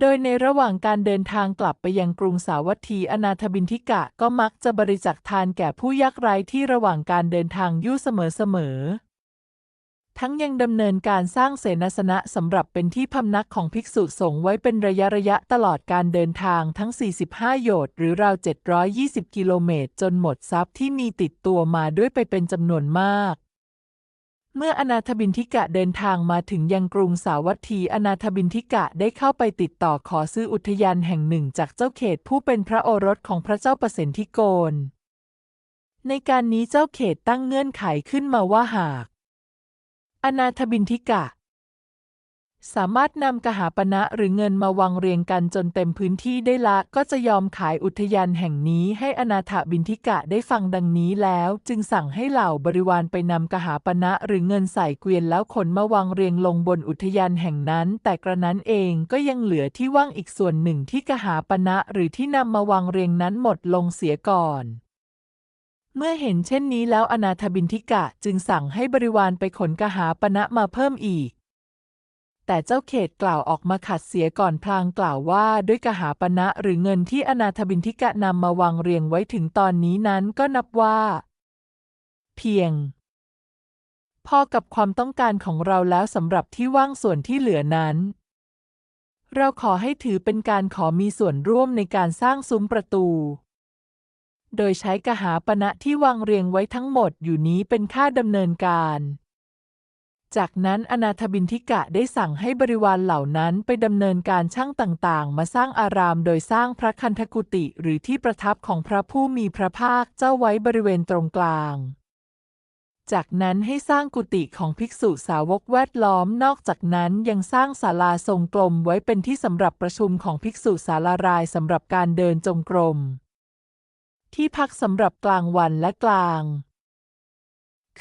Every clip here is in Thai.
โดยในระหว่างการเดินทางกลับไปยังกรุงสาวัตถีอนาถบินทิกะก็มักจะบริจาคทานแก่ผู้ยากไร้ที่ระหว่างการเดินทางอยู่เสมอๆ ทั้งยังดำเนินการสร้างเสนาสนะสำหรับเป็นที่พำนักของภิกษุสงฆ์ไว้เป็นระยะระยะตลอดการเดินทางทั้ง 45 โยชน์หรือราว 720 กิโลเมตร จนหมดทรัพย์ที่มีติดตัวมาด้วยไปเป็นจำนวนมาก เมื่ออนาถบินทิกะเดินทางมาถึงยังกรุงสาวัตถีอนาถบินทิกะได้เข้าไปติดต่อขอซื้ออุทยานแห่งหนึ่งจากเจ้าเขตผู้เป็นพระโอรสของพระเจ้าประสิทธิโกน ในการนี้เจ้าเขตตั้งเงื่อนไขขึ้นมาว่าหาก อนาถบินทิกะ สามารถนำกหาปณะหรือเงินมาวางเรียงกันจนเต็มพื้นที่ได้ละ ก็จะยอมขายอุทยานแห่งนี้ให้อนาถบินทิกะได้ฟังดังนี้แล้ว จึงสั่งให้เหล่าบริวารไปนำกหาปณะหรือเงินใส่เกวียนแล้วขนมาวางเรียงลงบนอุทยานแห่งนั้น แต่กระนั้นเองก็ยังเหลือที่ว่างอีกส่วนหนึ่งที่กหาปณะหรือที่นำมาวางเรียงนั้นหมดลงเสียก่อนเมื่อเห็นเช่นนี้แล้วอนาถบินทิกะจึงสั่งให้บริวารไปขนกหาปณะมาเพิ่มอีก แต่เจ้าเขตกล่าวออกมาขัดเสียก่อนพลางกล่าวว่าด้วยกหาปณะหรือเงินที่อนาถบินทิกะนำมาวางเรียงไว้ถึงตอนนี้นั้นก็นับว่า เพียง พอกับความต้องการของเราแล้วสำหรับที่ว่างส่วนที่เหลือนั้น เราขอให้ถือเป็นการขอมีส่วนร่วมในการสร้างซุ้มประตู โดยใช้กหาปณะที่วางเรียงไว้ทั้งหมดอยู่นี้เป็นค่าดำเนินการ จากนั้นอนาถบินทิกะได้สั่งให้บริวารเหล่านั้นไปดำเนินการช่างต่างๆ มาสร้างอารามโดยสร้างพระคันธกุติหรือที่ประทับของพระผู้มีพระภาคเจ้าไว้บริเวณตรงกลาง จากนั้นให้สร้างกุฏิของภิกษุสาวกแวดล้อมนอกจากนั้นยังสร้างศาลาทรงกลมไว้เป็นที่สำหรับประชุมของภิกษุสารารายสำหรับการเดินจงกรม ที่พักสำหรับกลางวันและกลาง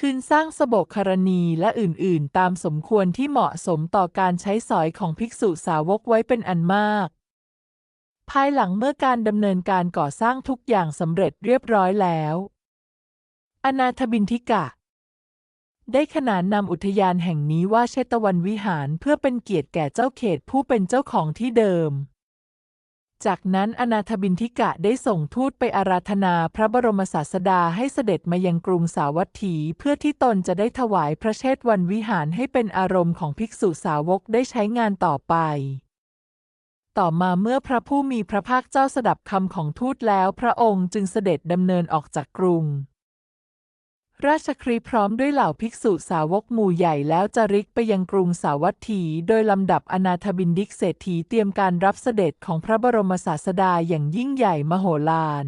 คืนสร้างสบกคารณีและอื่นๆ ตามสมควรที่เหมาะสมต่อการใช้สอยของภิกษุสาวกไว้เป็นอันมาก ภายหลังเมื่อการดำเนินการก่อสร้างทุกอย่างสำเร็จเรียบร้อยแล้ว อนาถบินทิกะ ได้ขนานนำอุทยานแห่งนี้ว่าเชตวันวิหารเพื่อเป็นเกียรติแก่เจ้าเขตผู้เป็นเจ้าของที่เดิม จากนั้นอนาถบินทิกะได้ส่งทูตไปอาราธนาพระบรมศาสดาให้เสด็จมายังกรุงสาวัตถี เพื่อที่ตนจะได้ถวายพระเชตวันวิหารให้เป็นอารมณ์ของภิกษุสาวกได้ใช้งานต่อไป ต่อมาเมื่อพระผู้มีพระภาคเจ้าสดับคำของทูตแล้ว พระองค์จึงเสด็จดำเนินออกจากกรุง ราชครีพร้อมด้วยเหล่าภิกษุสาวกหมู่ใหญ่แล้วจาริกไปยังกรุงสาวัตถี โดยลำดับอนาถบินดิกเศรษฐีเตรียมการรับเสด็จของพระบรมศาสดาอย่างยิ่งใหญ่มโหฬาร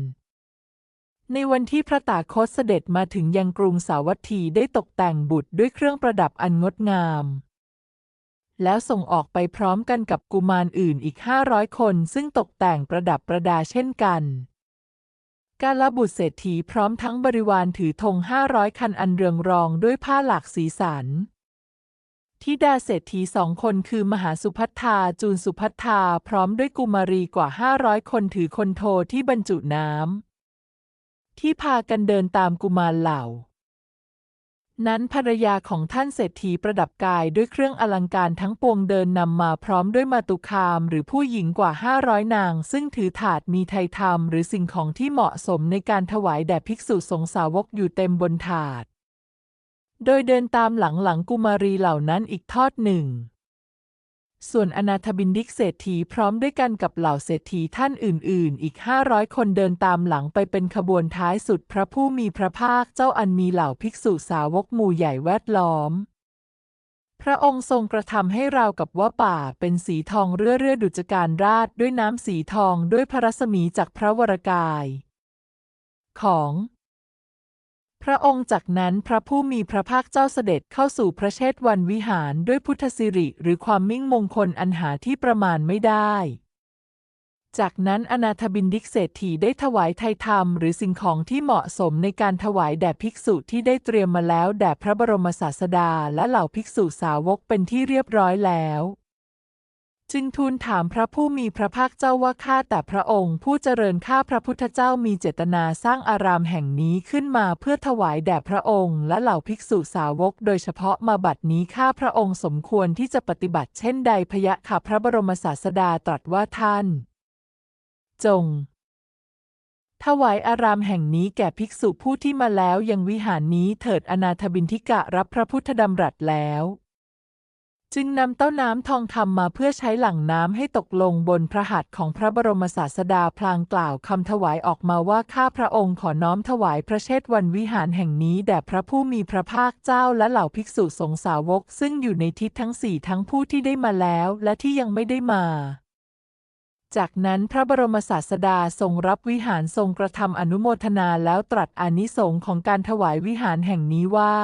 ในวันที่พระตาคตเสด็จมาถึงยังกรุงสาวัตถีได้ตกแต่งบุตรด้วยเครื่องประดับอันงดงาม แล้วส่งออกไปพร้อมกันกับกุมารอื่นอีกห้าร้อยคนซึ่งตกแต่งประดับประดาเช่นกัน กาลบุตรเศรษฐีพร้อมทั้งบริวารถือธงห้าร้อยคันอันเรืองรองด้วยผ้าหลากสีสันทิดาเศรษฐีสองคนคือมหาสุพัทธาจูนสุพัทธาพร้อมด้วยกุมารีกว่าห้าร้อยคนถือคนโทที่บรรจุน้ำที่พากันเดินตามกุมารเหล่า นั้นภรรยาของท่านเศรษฐีประดับกายด้วยเครื่องอลังการทั้งปวงเดินนำมาพร้อมด้วยมาตุคามหรือผู้หญิงกว่าห้าร้อยนาง ซึ่งถือถาดมีไทยธรรมหรือสิ่งของที่เหมาะสมในการถวายแด่ภิกษุสงฆ์สาวกอยู่เต็มบนถาด โดยเดินตามหลังหลังกุมารีเหล่านั้นอีกทอดหนึ่ง ส่วนอนาถบินดิกเศรษฐีพร้อมด้วยกันกับเหล่าเศรษฐีท่านอื่น ๆ อีกห้าร้อยคนเดินตามหลังไปเป็นขบวนท้ายสุดพระผู้มีพระภาคเจ้าอันมีเหล่าภิกษุสาวกหมู่ใหญ่แวดล้อม พระองค์ทรงกระทำให้ราวกับว่าป่าเป็นสีทองเรื่อเรื่อดุจการราดด้วยน้ำสีทองด้วยพระรัศมีจากพระวรกาย ของ พระองค์จากนั้นพระผู้มีพระภาคเจ้าเสด็จเข้าสู่พระเชษฐวันวิหารด้วยพุทธสิริหรือความมิ่งมงคลอันหาที่ประมาณไม่ได้ จากนั้นอนาถบินดิกเศรษฐีได้ถวายไทยธรรมหรือสิ่งของที่เหมาะสมในการถวายแด่ภิกษุที่ได้เตรียมมาแล้วแด่พระบรมศาสดาและเหล่าภิกษุสาวกเป็นที่เรียบร้อยแล้ว จึงทูลถามพระผู้มีพระภาคเจ้าว่าข้าแต่พระองค์ผู้เจริญข้าพระพุทธเจ้ามีเจตนาสร้างอารามแห่งนี้ขึ้นมาเพื่อถวายแด่พระองค์ และเหล่าภิกษุสาวก โดยเฉพาะมาบัดนี้ข้าพระองค์สมควรที่จะปฏิบัติเช่นใดพยะค่ะพระบรมศาสดาตรัสว่าท่าน จง ถวายอารามแห่งนี้แก่ภิกษุผู้ที่มาแล้วยังวิหารนี้เถิดอนาถบินทิกะรับพระพุทธดำรัสแล้ว จึงนำเต้าน้ำทองคำมาเพื่อใช้หลังน้ำให้ตกลงบนพระหัตถ์ของพระบรมศาสดาพลางกล่าวคำถวายออกมาว่าข้าพระองค์ขอน้อมถวายพระเชษวันวิหารแห่งนี้แด่พระผู้มีพระภาคเจ้าและเหล่าภิกษุสงฆ์สาวก ซึ่งอยู่ในทิศทั้งสี่ทั้งผู้ที่ได้มาแล้วและที่ยังไม่ได้มา จากนั้นพระบรมศาสดาทรงรับวิหารทรงกระทำอนุโมทนาแล้วตรัสอานิสงส์ของการถวายวิหารแห่งนี้ว่า